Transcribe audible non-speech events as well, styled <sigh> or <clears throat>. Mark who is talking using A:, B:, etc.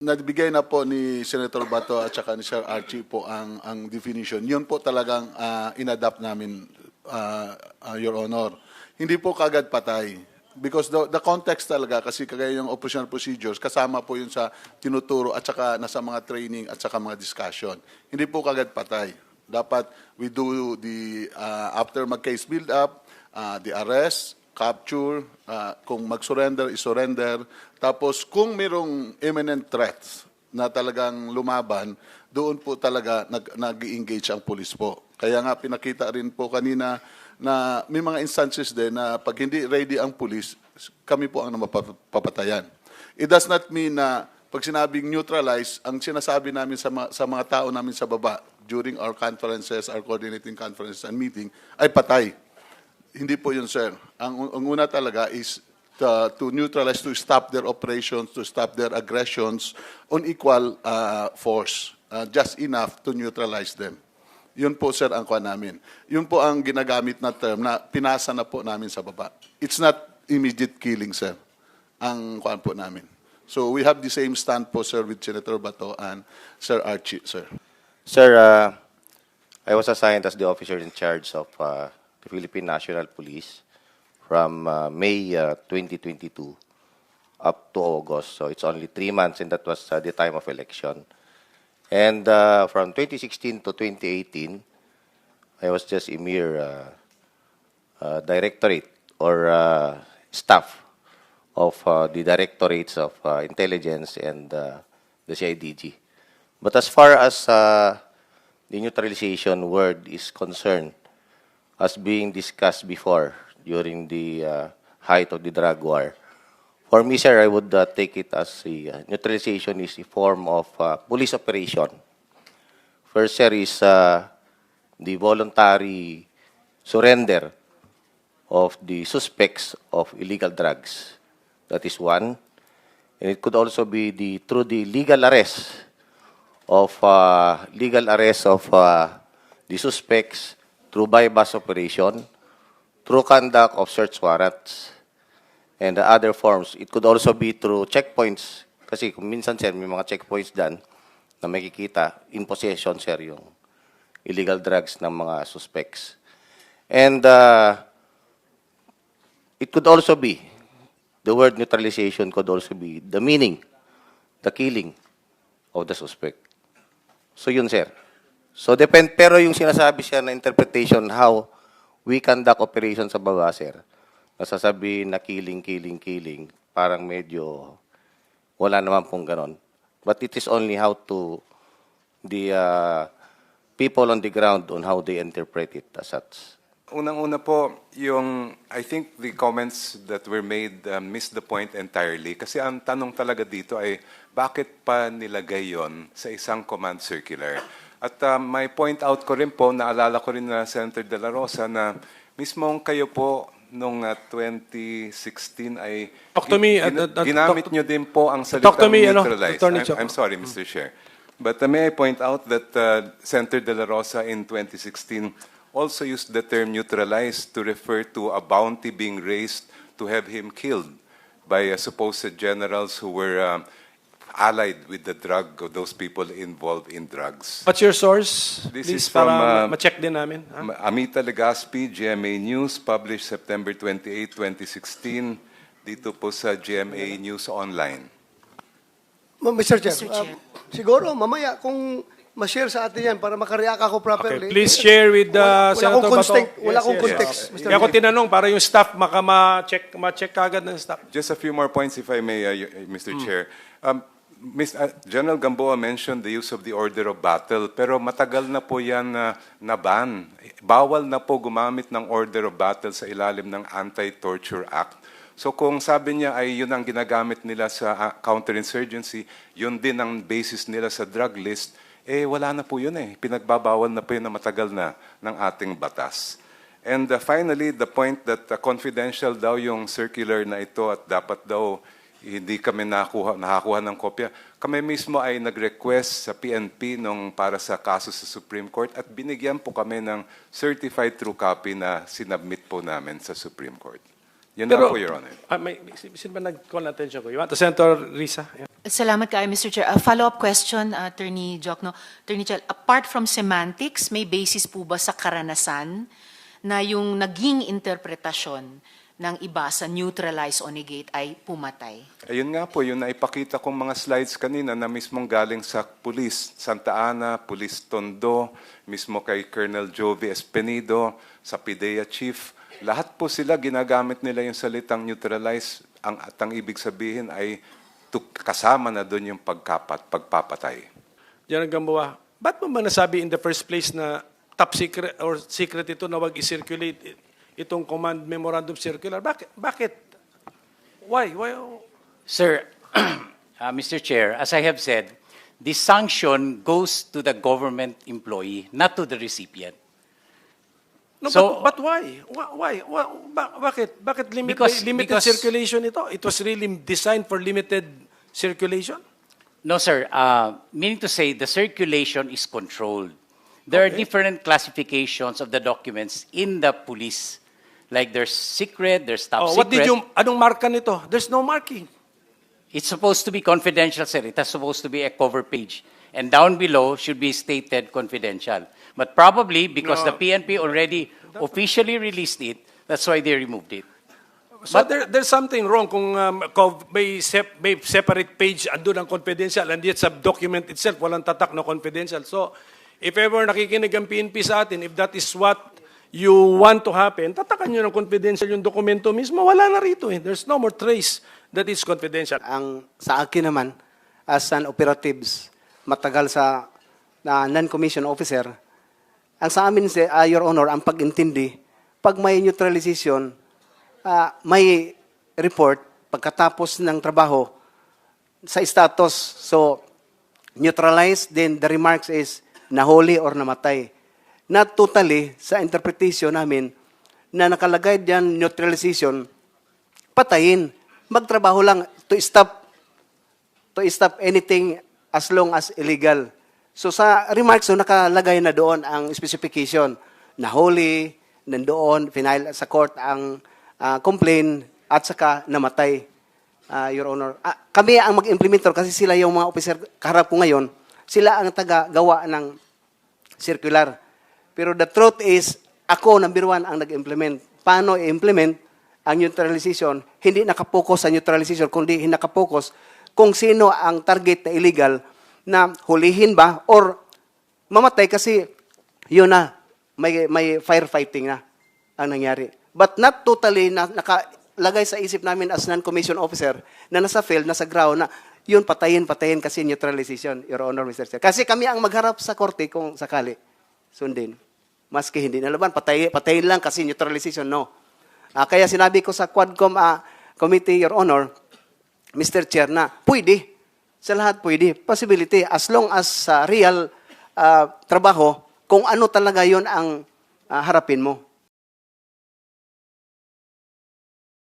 A: Nabigay na po ni Senator Bato at saka ni Sir Archie po ang ang definition. Yun po talagang ah, inadapt namin, ah, ah, Your Honor. Hindi po kagad patay. Because the, the context talaga, kasi kagaya yung operational procedures, kasama po yun sa tinuturo at saka nasa mga training at saka mga discussion. Hindi po kagad patay. Dapat we do the, ah, after mag-case build up, ah, the arrest, capture, ah, kung mag-surrender, is-surrender. Tapos kung merong imminent threats na talagang lumaban, doon po talaga nag, nag-engage ang police po. Kaya nga pinakita rin po kanina na may mga instances din na pag hindi ready ang police, kami po ang napapatayan. It does not mean na pag sinabing neutralize, ang sinasabi namin sa, ma- sa mga tao namin sa baba during our conferences, our coordinating conferences and meeting, ay patay. Hindi po yun, sir. Ang, ang una talaga is to, to neutralize, to stop their operations, to stop their aggressions on equal uh, force. Uh, just enough to neutralize them. Yun po, sir, ang kuha namin. Yun po ang ginagamit na term na pinasa na po namin sa baba. It's not immediate killing, sir, ang kuha po namin. So we have the same stand po, sir, with Senator Bato and Sir Archie, sir.
B: Sir, uh, I was assigned as the officer in charge of uh, the Philippine National Police from uh, May uh, 2022 up to August. So it's only three months, and that was uh, the time of election. And uh, from 2016 to 2018, I was just a mere uh, uh, directorate or uh, staff of uh, the directorates of uh, intelligence and uh, the CIDG. But as far as uh, the neutralization word is concerned, as being discussed before during the uh, height of the drug war, for me, sir, I would uh, take it as a, uh, neutralization is a form of uh, police operation. First, sir, is uh, the voluntary surrender of the suspects of illegal drugs. That is one. And it could also be the through the legal arrest of uh, legal arrest of uh, the suspects through bypass operation, through conduct of search warrants, and the other forms. It could also be through checkpoints. Kasi kung minsan, sir, may mga checkpoints dyan na makikita in possession, sir, yung illegal drugs ng mga suspects. And uh, it could also be, the word neutralization could also be the meaning, the killing of the suspect. So yun, sir. So depend, pero yung sinasabi siya na interpretation how we conduct operations sa baba, sir, nasasabihin na killing, killing, killing, parang medyo wala naman pong ganon. But it is only how to the uh, people on the ground on how they interpret it as such.
C: Unang-una po, yung, I think the comments that were made uh, missed the point entirely. Kasi ang tanong talaga dito ay, bakit pa nilagay yon sa isang command circular? At uh, may point out ko rin po, naalala ko rin na Senator De La Rosa na mismong kayo po nung uh, 2016 ay
D: Talk to me,
C: gin-
D: uh, uh,
C: ginamit
D: talk-
C: nyo din po ang
D: Talk to
C: salitang
D: me, ano,
C: neutralize.
D: Attorney
C: I'm. I'm sorry, Mr. Chair. But uh, may I point out that uh, Senator De La Rosa in 2016 also used the term neutralize to refer to a bounty being raised to have him killed by uh, supposed generals who were um, allied with the drug of those people involved in drugs.
D: What's your source?
C: This
D: Please,
C: is from,
D: para
C: uh,
D: ma-check din namin. ha?
C: Amita Legaspi, GMA News, published September 28, 2016, dito po sa GMA News Online.
E: Ma- Mr. Chair,
F: Mr.
E: uh, siguro mamaya kung ma-share sa atin yan para makareact ako properly.
D: Okay, please share with the
E: Wala- wala
D: Senator
E: akong
D: Bato.
E: context- Wala
D: Yes,
E: akong
D: yes.
E: context, Mr.
D: Kaya ako
E: Chair.
D: tinanong para yung staff maka ma-check, ma-check kagad ng staff.
C: Just a few more points, if I may, uh, Mr. Chair. Um, Ms. uh, General Gamboa mentioned the use of the order of battle, pero matagal na po yan na na-ban. Bawal na po gumamit ng order of battle sa ilalim ng Anti-Torture Act. So kung sabi niya ay yun ang ginagamit nila sa uh, counterinsurgency, yun din ang basis nila sa drug list, eh wala na po yun eh. Pinagbabawal na po yun na matagal na ng ating batas. And uh, finally, the point that uh, confidential daw yung circular na ito at dapat daw hindi kami nakakuha, nakakuha ng kopya. Kami mismo ay nag-request sa PNP nung para sa kaso sa Supreme Court at binigyan po kami ng certified true copy na sinabmit po namin sa Supreme Court. Yan lang po, Your Honor.
D: Ah, may, may, sino ba nag-call attention ko? You want to Senator Risa? Yeah.
F: Salamat kayo, Mr. Chair. A follow-up question, uh, Attorney Jokno. Attorney Chel, apart from semantics, may basis po ba sa karanasan na yung naging interpretasyon ng iba sa neutralize o negate ay pumatay?
C: Ayun nga po, yung naipakita kong mga slides kanina na mismong galing sa pulis, Santa Ana, Pulis Tondo, mismo kay Colonel Jovi Espenido, sa PIDEA Chief. Lahat po sila ginagamit nila yung salitang neutralize ang, at ang ibig sabihin ay tu- kasama na doon yung pagkapat, pagpapatay.
D: General Gamboa, ba't mo ba nasabi in the first place na top secret or secret ito na wag i-circulate itong command memorandum circular? Bakit? Bakit? Why? Why?
G: Sir, <clears throat> uh, Mr. Chair, as I have said, the sanction goes to the government employee, not to the recipient.
D: No,
G: So-
D: but, but why? Why? why? Why- ba- bakit? Bakit limit,
G: Because-
D: limited
G: because-
D: circulation ito? It was really designed for limited circulation?
G: No, sir. Uh, meaning to say, the circulation is controlled. There are
D: Okay.
G: different classifications of the documents in the police. Like there's secret, there's top
D: Oh,
G: secret.
D: what did you, anong marka nito? There's no marking.
G: It's supposed to be confidential, sir. It is supposed to be a cover page. And down below should be stated confidential. But probably because the
D: No.
G: PNP already officially released it, that's why they removed it.
D: So there, there's something wrong kung um, may, sep, may separate page andun ang confidential and yet sa document itself walang tatak na confidential. So if ever nakikinig ang PNP sa atin, if that is what you want to happen, tatakan nyo ng confidential yung dokumento mismo, wala na rito eh. There's no more trace that it's confidential.
H: ang sa akin naman as an operatives matagal sa na non-commissioned officer ang sa amin ah, your honor ang pag-intindi pag may neutralization ah, may report pagkatapos ng trabaho sa status so neutralize then the remarks is nahuli or namatay not totally sa interpretation namin na nakalagay diyan neutralization patayin. Magtrabaho lang to stop to stop anything as long as illegal. So sa remarks so nakalagay na doon ang specification. Nahuli, nandoon, final sa court ang ah, complaint at saka namatay. Ah, Your Honor. Ah, kami ang mag-implementer kasi sila yung mga officer kaharap ko ngayon. Sila ang taga-gawa ng circular. Pero the truth is, ako number one ang nag-implement. Paano i-implement ang neutralization? Hindi nakapokus sa neutralization, kundi nakapokus kung sino ang target na illegal na hulihin ba or mamatay kasi yun na, may, may firefighting na ang nangyari. But not totally na nakalagay sa isip namin as non-commissioned officer na nasa field, nasa ground na yun patayin, patayin kasi neutralization, Your Honor, Mr. Chair. Kasi kami ang magharap sa korte kung sakali sundin. Maski hindi nalaban, patay, patayin lang kasi neutralization, no. Ah, kaya sinabi ko sa Quadcom ah, Committee, Your Honor, Mr. Chair, na pwede. Sa lahat pwede. Possibility. As long as sa real ah, trabaho, kung ano talaga yon ang ah, harapin mo.